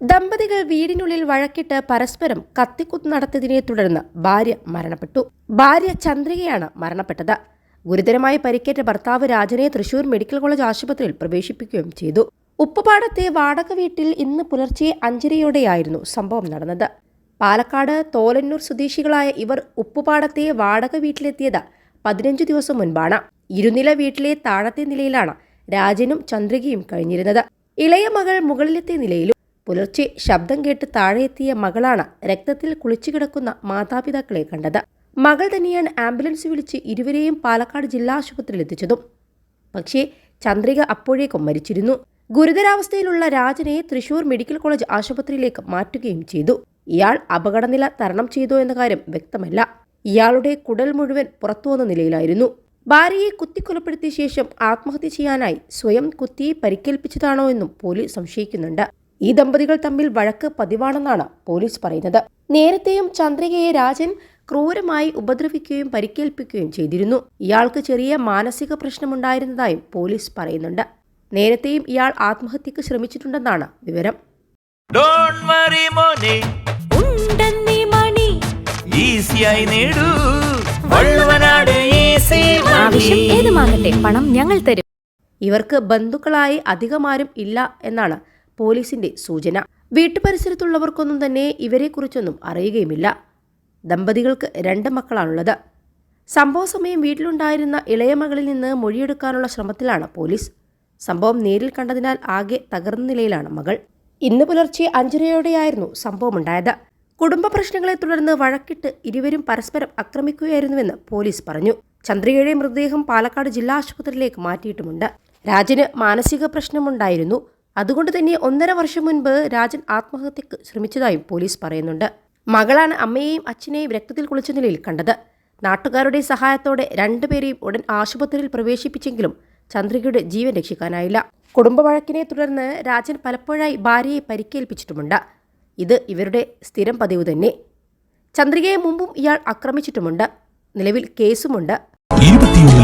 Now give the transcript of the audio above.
ദമ്പതികൾ വീടിനുള്ളിൽ വഴക്കിട്ട് പരസ്പരം കത്തിക്കുത്ത് നടത്തിയതിനെ തുടർന്ന് ഭാര്യ മരണപ്പെട്ടു. ഭാര്യ ചന്ദ്രികയാണ് മരണപ്പെട്ടത്. ഗുരുതരമായി പരിക്കേറ്റ ഭർത്താവ് രാജനെ തൃശൂർ മെഡിക്കൽ കോളേജ് ആശുപത്രിയിൽ പ്രവേശിപ്പിക്കുകയും ചെയ്തു. ഉപ്പുപാടത്തെ വാടക വീട്ടിൽ ഇന്ന് പുലർച്ചെ അഞ്ചരയോടെയായിരുന്നു സംഭവം നടന്നത്. പാലക്കാട് തോലന്നൂർ സ്വദേശികളായ ഇവർ ഉപ്പുപാടത്തെ വാടക വീട്ടിലെത്തിയത് പതിനഞ്ച് ദിവസം മുൻപാണ്. ഇരുനില വീട്ടിലെ താഴത്തെ നിലയിലാണ് രാജനും ചന്ദ്രികയും കഴിഞ്ഞിരുന്നത്. ഇളയ മകൾ മുകളിലത്തെ നിലയിലും പുലർച്ചെ ശബ്ദം കേട്ട് താഴെയെത്തിയ മകളാണ് രക്തത്തിൽ കുളിച്ചു കിടക്കുന്ന മാതാപിതാക്കളെ കണ്ടത്. മകൾ തന്നെയാണ് ആംബുലൻസ് വിളിച്ച് ഇരുവരെയും പാലക്കാട് ജില്ലാ ആശുപത്രിയിൽ എത്തിച്ചതും പക്ഷേ ചന്ദ്രിക അപ്പോഴേക്കും മരിച്ചിരുന്നു. ഗുരുതരാവസ്ഥയിലുള്ള രാജനെ തൃശൂർ മെഡിക്കൽ കോളേജ് ആശുപത്രിയിലേക്ക് മാറ്റുകയും ചെയ്തു. ഇയാൾ അപകടനില തരണം ചെയ്തോ എന്ന കാര്യം വ്യക്തമല്ല. ഇയാളുടെ കുടൽ മുഴുവൻ പുറത്തുവന്ന നിലയിലായിരുന്നു. ഭാര്യയെ കുത്തിക്കൊലപ്പെടുത്തിയ ശേഷം ആത്മഹത്യ ചെയ്യാനായി സ്വയം കുത്തി പരിക്കേൽപ്പിച്ചതാണോ എന്നും പോലീസ് സംശയിക്കുന്നുണ്ട്. ഈ ദമ്പതികൾ തമ്മിൽ വഴക്ക് പതിവാണെന്നാണ് പോലീസ് പറയുന്നത്. നേരത്തെയും ചന്ദ്രികയെ രാജൻ ക്രൂരമായി ഉപദ്രവിക്കുകയും പരിക്കേൽപ്പിക്കുകയും ചെയ്തിരുന്നു. ഇയാൾക്ക് ചെറിയ മാനസിക പ്രശ്നമുണ്ടായിരുന്നതായും പോലീസ് പറയുന്നുണ്ട്. നേരത്തെയും ഇയാൾ ആത്മഹത്യക്ക് ശ്രമിച്ചിട്ടുണ്ടെന്നാണ് വിവരം. ഡോണ്ട് വറി മോനെ. ഉണ്ടെന്നീ മണി. ഈസിയായി നേടൂ. വള്ളുവനാട് ഈസി ആവശ്യം ഏതുമാകട്ടെ പണം ഞങ്ങൾ തരും. ഇവർക്ക് ബന്ധുക്കളായി അധികമാരും ഇല്ല എന്നാണ് പോലീസിന്റെ സൂചന. വീട്ടുപരിസരത്തുള്ളവർക്കൊന്നും തന്നെ ഇവരെക്കുറിച്ചൊന്നും അറിയുകയുമില്ല. ദമ്പതികൾക്ക് രണ്ട് മക്കളാണുള്ളത്. സംഭവ സമയം വീട്ടിലുണ്ടായിരുന്ന ഇളയ മകളിൽ നിന്ന് മൊഴിയെടുക്കാനുള്ള ശ്രമത്തിലാണ് പോലീസ്. സംഭവം നേരിൽ കണ്ടതിനാൽ ആകെ തകർന്ന നിലയിലാണ് മകൾ. ഇന്ന് പുലർച്ചെ അഞ്ചരയോടെയായിരുന്നു സംഭവമുണ്ടായത്. കുടുംബ പ്രശ്നങ്ങളെ തുടർന്ന് വഴക്കിട്ട് ഇരുവരും പരസ്പരം ആക്രമിക്കുകയായിരുന്നുവെന്ന് പോലീസ് പറഞ്ഞു. ചന്ദ്രികയുടെ മൃതദേഹം പാലക്കാട് ജില്ലാ ആശുപത്രിയിലേക്ക് മാറ്റിയിട്ടുമുണ്ട്. രാജന് മാനസിക പ്രശ്നമുണ്ടായിരുന്നു. അതുകൊണ്ട് തന്നെ ഒന്നര വർഷം മുൻപ് രാജൻ ആത്മഹത്യക്ക് ശ്രമിച്ചതായും പോലീസ് പറയുന്നുണ്ട്. മകളാണ് അമ്മയെയും അച്ഛനെയും രക്തത്തിൽ കുളിച്ച നിലയിൽ കണ്ടത്. നാട്ടുകാരുടെ സഹായത്തോടെ രണ്ടുപേരെയും ഉടൻ ആശുപത്രിയിൽ പ്രവേശിപ്പിച്ചെങ്കിലും ചന്ദ്രികയുടെ ജീവൻ രക്ഷിക്കാനായില്ല. കുടുംബ വഴക്കിനെ തുടർന്ന് രാജൻ പലപ്പോഴായി ഭാര്യയെ പരിക്കേൽപ്പിച്ചിട്ടുമുണ്ട്. ഇത് ഇവരുടെ സ്ഥിരം പതിവ് തന്നെ. ചന്ദ്രികയെ മുമ്പും ഇയാൾ ആക്രമിച്ചിട്ടുമുണ്ട്. നിലവിൽ കേസുമുണ്ട്.